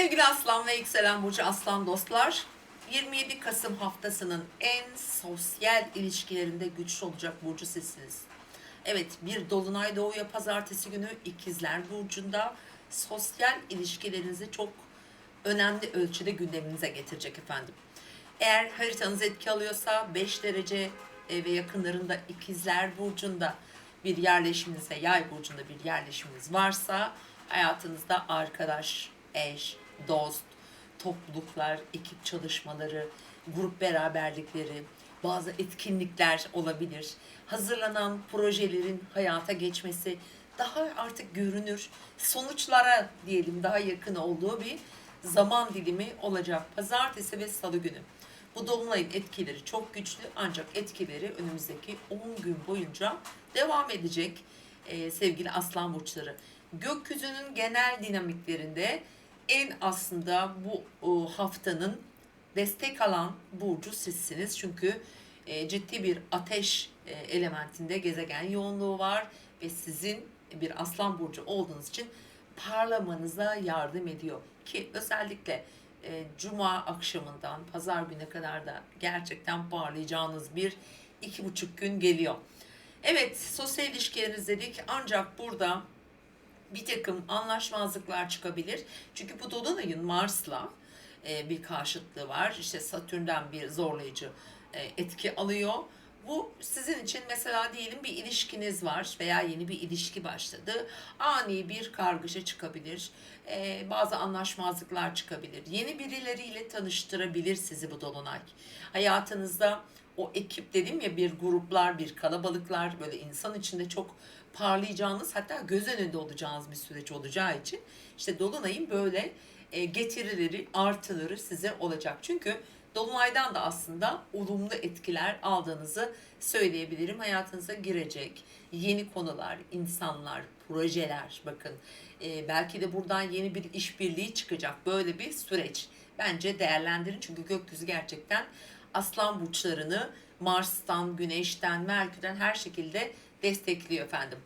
Sevgili Aslan ve Yükselen Burcu Aslan dostlar, 27 Kasım haftasının en sosyal ilişkilerinde güçlü olacak burcu sizsiniz. Evet, bir dolunay doğuya pazartesi günü ikizler burcunda sosyal ilişkilerinizi çok önemli ölçüde gündeminize getirecek efendim. Eğer haritanız etki alıyorsa 5 derece e, ve yakınlarında ikizler burcunda bir yerleşiminiz ve yay burcunda bir yerleşiminiz varsa hayatınızda arkadaş, eş, dost, topluluklar, ekip çalışmaları, grup beraberlikleri, bazı etkinlikler olabilir. Hazırlanan projelerin hayata geçmesi daha artık görünür, sonuçlara diyelim daha yakın olduğu bir zaman dilimi olacak. Pazartesi ve salı günü. Bu dolunayın etkileri çok güçlü ancak etkileri önümüzdeki 10 gün boyunca devam edecek Ee, sevgili aslan burçları. Gökyüzünün genel dinamiklerinde en aslında bu haftanın destek alan burcu sizsiniz. Çünkü e, ciddi bir ateş e, elementinde gezegen yoğunluğu var ve sizin bir aslan burcu olduğunuz için parlamanıza yardım ediyor. Ki özellikle e, cuma akşamından pazar güne kadar da gerçekten parlayacağınız bir iki buçuk gün geliyor. Evet sosyal ilişkileriniz dedik ancak burada bir takım anlaşmazlıklar çıkabilir. Çünkü bu Dolunay'ın Mars'la e, bir karşıtlığı var. İşte Satürn'den bir zorlayıcı e, etki alıyor. Bu sizin için mesela diyelim bir ilişkiniz var veya yeni bir ilişki başladı. Ani bir kargaşa çıkabilir. E, bazı anlaşmazlıklar çıkabilir. Yeni birileriyle tanıştırabilir sizi bu dolunay. Hayatınızda o ekip dedim ya bir gruplar, bir kalabalıklar böyle insan içinde çok parlayacağınız hatta göz önünde olacağınız bir süreç olacağı için işte dolunayın böyle e, getirileri, artıları size olacak. Çünkü dolunaydan da aslında olumlu etkiler aldığınızı söyleyebilirim. Hayatınıza girecek yeni konular, insanlar, projeler bakın. e, belki de buradan yeni bir işbirliği çıkacak böyle bir süreç. Bence değerlendirin çünkü gökyüzü gerçekten aslan burçlarını Mars'tan, Güneş'ten, Merkür'den her şekilde destekliyor efendim.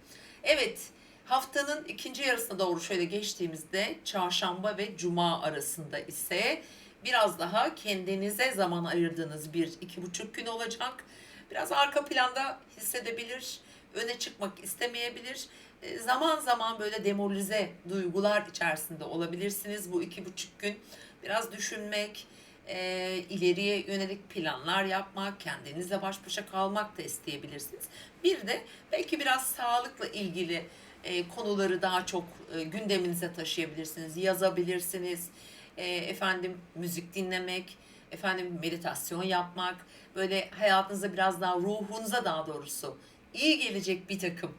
Evet, haftanın ikinci yarısına doğru şöyle geçtiğimizde çarşamba ve cuma arasında ise biraz daha kendinize zaman ayırdığınız bir iki buçuk gün olacak. Biraz arka planda hissedebilir, öne çıkmak istemeyebilir. E, Zaman zaman böyle demoralize duygular içerisinde olabilirsiniz bu iki buçuk gün. Biraz düşünmek, e, ileriye yönelik planlar yapmak, kendinizle baş başa kalmak da isteyebilirsiniz. Bir de belki biraz sağlıkla ilgili e, konuları daha çok e, gündeminize taşıyabilirsiniz, yazabilirsiniz. E, efendim müzik dinlemek, efendim meditasyon yapmak, böyle hayatınıza biraz daha ruhunuza daha doğrusu iyi gelecek bir takım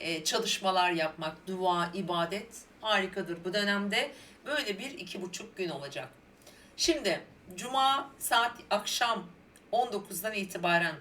e, çalışmalar yapmak, dua, ibadet harikadır bu dönemde. Böyle bir iki buçuk gün olacak. Şimdi Cuma saat akşam 19'dan itibaren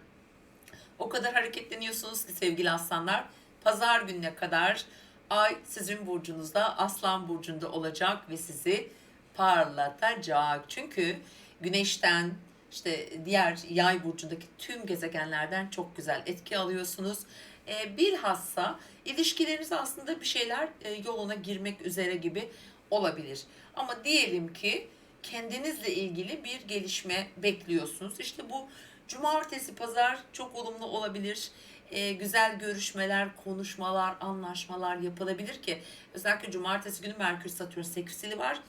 o kadar hareketleniyorsunuz ki sevgili aslanlar. Pazar gününe kadar ay sizin burcunuzda aslan burcunda olacak ve sizi parlatacak. Çünkü güneşten işte diğer yay burcundaki tüm gezegenlerden çok güzel etki alıyorsunuz. E, bilhassa ilişkileriniz aslında bir şeyler e, yoluna girmek üzere gibi olabilir. Ama diyelim ki kendinizle ilgili bir gelişme bekliyorsunuz. İşte bu cumartesi, pazar çok olumlu olabilir. Ee, güzel görüşmeler, konuşmalar, anlaşmalar yapılabilir ki özellikle cumartesi günü Merkür Satürn seksili var.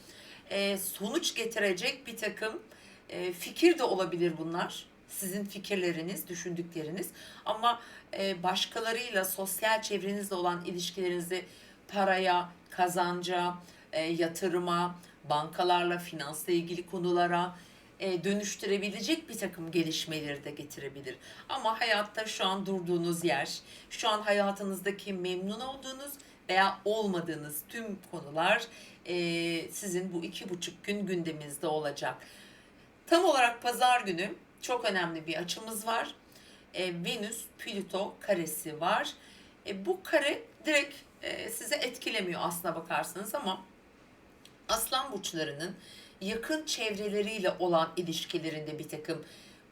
Ee, sonuç getirecek bir takım e, fikir de olabilir bunlar. Sizin fikirleriniz, düşündükleriniz. Ama e, başkalarıyla, sosyal çevrenizle olan ilişkilerinizi paraya, kazanca, e, yatırıma, bankalarla, finansla ilgili konulara e, dönüştürebilecek bir takım gelişmeleri de getirebilir. Ama hayatta şu an durduğunuz yer, şu an hayatınızdaki memnun olduğunuz veya olmadığınız tüm konular e, sizin bu iki buçuk gün gündeminizde olacak. Tam olarak pazar günü çok önemli bir açımız var. E, Venüs Plüto karesi var. E, bu kare direkt e, size etkilemiyor aslına bakarsanız ama aslan burçlarının yakın çevreleriyle olan ilişkilerinde bir takım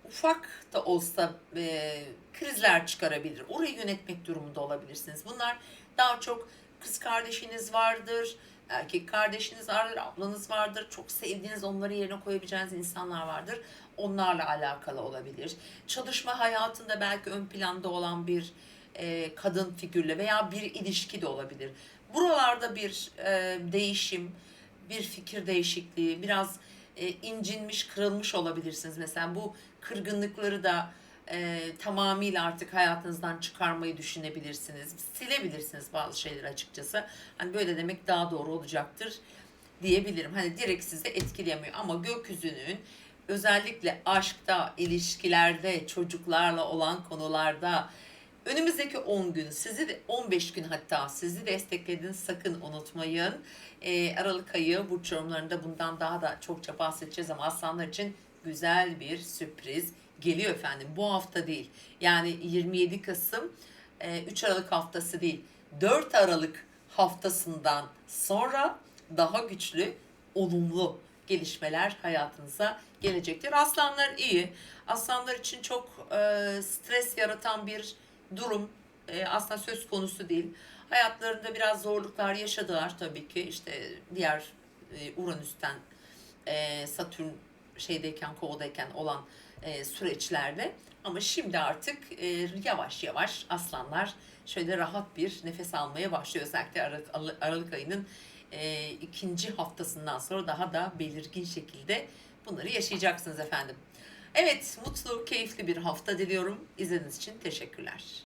ufak da olsa e, krizler çıkarabilir. Orayı yönetmek durumunda olabilirsiniz. Bunlar daha çok kız kardeşiniz vardır Erkek kardeşiniz vardır, ablanız vardır, çok sevdiğiniz onları yerine koyabileceğiniz insanlar vardır. Onlarla alakalı olabilir. Çalışma hayatında belki ön planda olan bir e, kadın figürle veya bir ilişki de olabilir. Buralarda bir e, değişim, bir fikir değişikliği, biraz e, incinmiş, kırılmış olabilirsiniz. Mesela bu kırgınlıkları da e, tamamıyla artık hayatınızdan çıkarmayı düşünebilirsiniz. Silebilirsiniz bazı şeyleri açıkçası. Hani böyle demek daha doğru olacaktır diyebilirim. Hani direkt sizi etkilemiyor ama gökyüzünün özellikle aşkta, ilişkilerde, çocuklarla olan konularda önümüzdeki 10 gün, sizi de 15 gün hatta sizi desteklediğini sakın unutmayın. Ee, Aralık ayı burç yorumlarında bundan daha da çokça bahsedeceğiz ama aslanlar için güzel bir sürpriz geliyor efendim. Bu hafta değil. Yani 27 Kasım e, 3 Aralık haftası değil. 4 Aralık haftasından sonra daha güçlü, olumlu gelişmeler hayatınıza gelecektir. Aslanlar iyi. Aslanlar için çok e, stres yaratan bir durum e, aslında söz konusu değil. Hayatlarında biraz zorluklar yaşadılar tabii ki. İşte diğer e, Uranüs'ten e, Satürn şeydeyken, kovadayken olan e, süreçlerde. Ama şimdi artık e, yavaş yavaş aslanlar şöyle rahat bir nefes almaya başlıyor. Özellikle Aralık, Aralık ayının e, ikinci haftasından sonra daha da belirgin şekilde bunları yaşayacaksınız efendim. Evet, mutlu, keyifli bir hafta diliyorum. İzlediğiniz için teşekkürler.